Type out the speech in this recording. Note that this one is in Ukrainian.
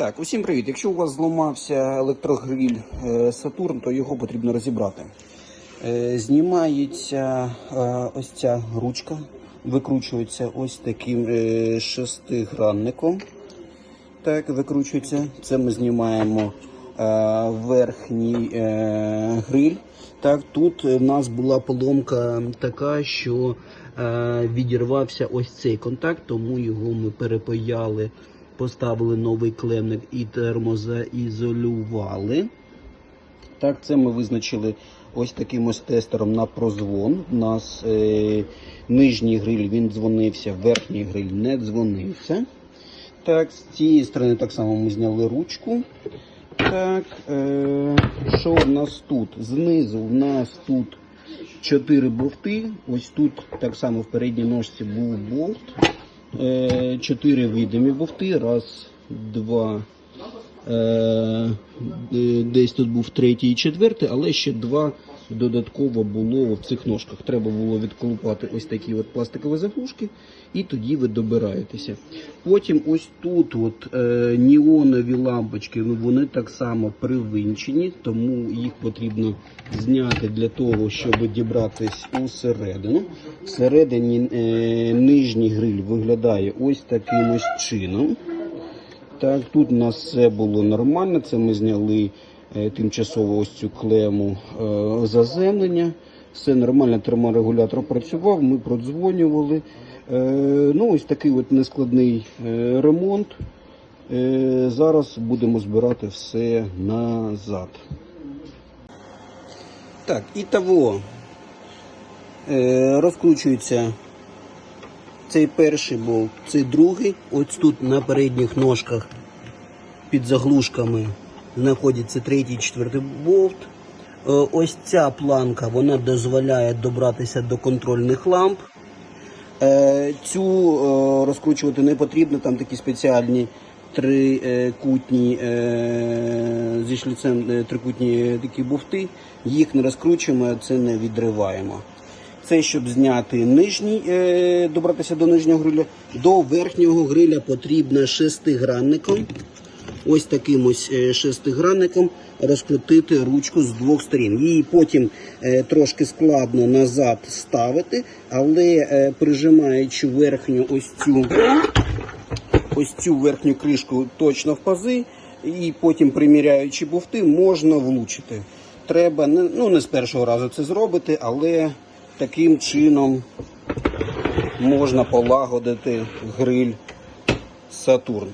Так, усім привіт. Якщо у вас зламався електрогриль е, Сатурн, то його потрібно розібрати. Е, Знімається е, ось ця ручка, викручується ось таким шестигранником. Так, викручується. Це ми знімаємо верхній гриль. Так, тут в нас була поломка така, що відірвався ось цей контакт, тому його ми перепаяли, поставили новий клемник і термозаізолювали. Так, це ми визначили ось таким ось тестером на прозвон. У нас е, нижній гриль він дзвонився, верхній гриль не дзвонився. Так, з цієї сторони так само ми зняли ручку. Так, е, що в нас тут? Знизу в нас тут 4 болти. Ось тут так само в передній ножці був болт. Е, 4 видимі болти. Раз, два. Е, е, десь тут був третій і четвертий, але ще два додатково було в цих ножках. Треба було відколупати ось такі от пластикові заглушки, і тоді ви добираєтеся. Потім ось тут от, е, неонові лампочки, ну, вони так само привинчені, тому їх потрібно зняти для того, щоб дібратись усередину. Всередині е, нижній гриль виглядає ось таким ось чином. Так, тут у нас все було нормально. Це ми зняли тимчасово ось цю клему е, заземлення. Все нормально, терморегулятор працював, ми продзвонювали. Е, ну, ось такий от нескладний е, ремонт. Е, зараз будемо збирати все назад. Так, і того е, розкручується цей перший болт, цей другий. Ось тут на передніх ножках під заглушками знаходиться третій, четвертий болт. Е, Ось ця планка вона дозволяє добратися до контрольних ламп. Е, Цю е, розкручувати не потрібно, там такі спеціальні трикутні зі шліцем трикутні такі буфти. Їх не розкручуємо, це не відриваємо. Це щоб зняти нижній, добратися до нижнього гриля. До верхнього гриля потрібно шестигранником. Ось таким ось е, шестигранником розкрутити ручку з двох сторін. Її потім е, трошки складно назад ставити, але е, прижимаючи верхню ось цю ось цю верхню кришку точно в пази, і потім приміряючи буфти, можна влучити. Треба ну, не з першого разу це зробити, але таким чином можна полагодити гриль Сатурн.